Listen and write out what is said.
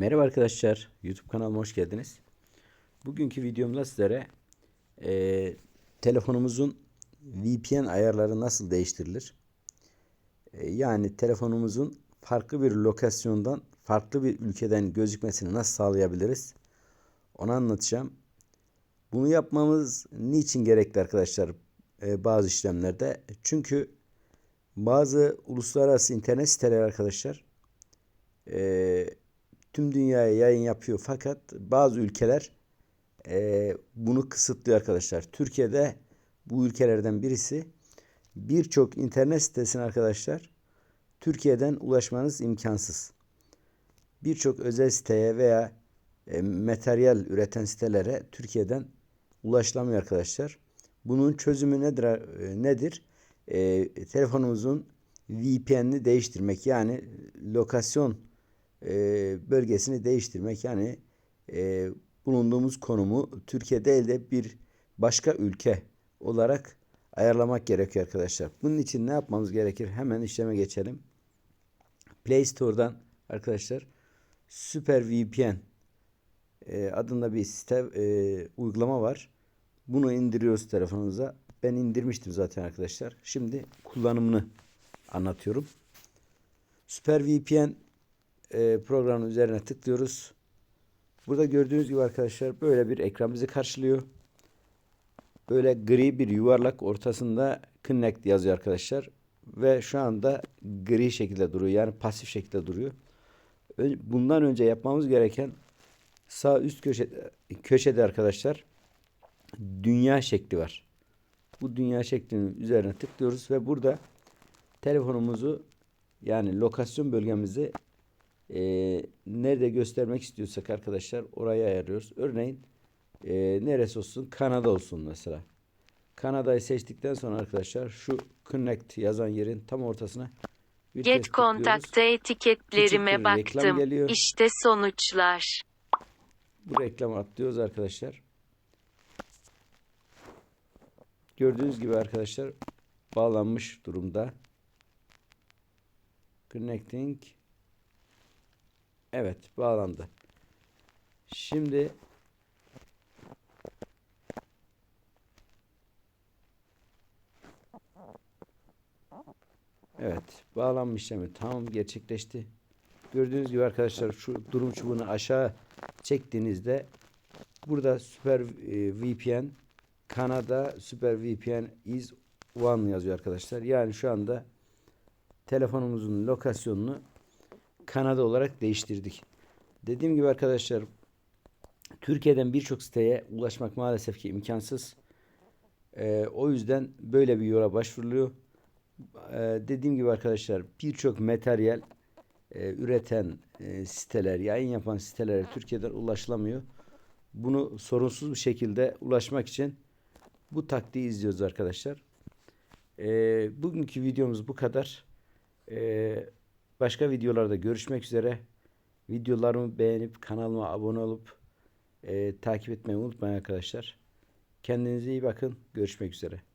Merhaba arkadaşlar, YouTube kanalıma hoş geldiniz. Bugünkü videomda sizlere e, telefonumuzun VPN ayarları nasıl değiştirilir? E, yani telefonumuzun farklı bir lokasyondan, farklı bir ülkeden gözükmesini nasıl sağlayabiliriz? Onu anlatacağım. Bunu yapmamız niçin gerekli arkadaşlar e, bazı işlemlerde? Çünkü bazı uluslararası internet siteleri arkadaşlar e, tüm dünyaya yayın yapıyor fakat bazı ülkeler e, bunu kısıtlıyor arkadaşlar. Türkiye'de bu ülkelerden birisi birçok internet sitesine arkadaşlar Türkiye'den ulaşmanız imkansız. Birçok özel siteye veya e, materyal üreten sitelere Türkiye'den ulaşılamıyor arkadaşlar. Bunun çözümü nedir? e, nedir? E, telefonumuzun VPN'ini değiştirmek yani lokasyon e, bölgesini değiştirmek yani e, bulunduğumuz konumu Türkiye değil de bir başka ülke olarak ayarlamak gerekiyor arkadaşlar. Bunun için ne yapmamız gerekir? Hemen işleme geçelim. Play Store'dan arkadaşlar Super VPN e, adında bir site e, uygulama var. Bunu indiriyoruz telefonunuza. Ben indirmiştim zaten arkadaşlar. Şimdi kullanımını anlatıyorum. Super VPN e, programın üzerine tıklıyoruz. Burada gördüğünüz gibi arkadaşlar böyle bir ekran bizi karşılıyor. Böyle gri bir yuvarlak ortasında Connect yazıyor arkadaşlar. Ve şu anda gri şekilde duruyor. Yani pasif şekilde duruyor. Bundan önce yapmamız gereken sağ üst köşede, köşede arkadaşlar dünya şekli var. Bu dünya şeklinin üzerine tıklıyoruz ve burada telefonumuzu yani lokasyon bölgemizi e, nerede göstermek istiyorsak arkadaşlar orayı ayarlıyoruz. Örneğin e, neresi olsun? Kanada olsun mesela. Kanada'yı seçtikten sonra arkadaşlar şu connect yazan yerin tam ortasına bir Get kontakta etiketlerime reklam baktım. İşte sonuçlar. Bu reklamı atlıyoruz arkadaşlar. Gördüğünüz gibi arkadaşlar bağlanmış durumda. Connecting. Evet bağlandı. Şimdi Evet bağlanma işlemi tamam gerçekleşti. Gördüğünüz gibi arkadaşlar şu durum çubuğunu aşağı çektiğinizde burada Super e, VPN Kanada Super VPN is one yazıyor arkadaşlar. Yani şu anda telefonumuzun lokasyonunu Kanada olarak değiştirdik. Dediğim gibi arkadaşlar Türkiye'den birçok siteye ulaşmak maalesef ki imkansız. Ee, o yüzden böyle bir yola başvuruluyor. Ee, dediğim gibi arkadaşlar birçok materyal e, üreten e, siteler, yayın yapan sitelere Türkiye'den ulaşılamıyor. Bunu sorunsuz bir şekilde ulaşmak için bu taktiği izliyoruz arkadaşlar. Ee, bugünkü videomuz bu kadar. Ee, başka videolarda görüşmek üzere. Videolarımı beğenip kanalıma abone olup e, takip etmeyi unutmayın arkadaşlar. Kendinize iyi bakın. Görüşmek üzere.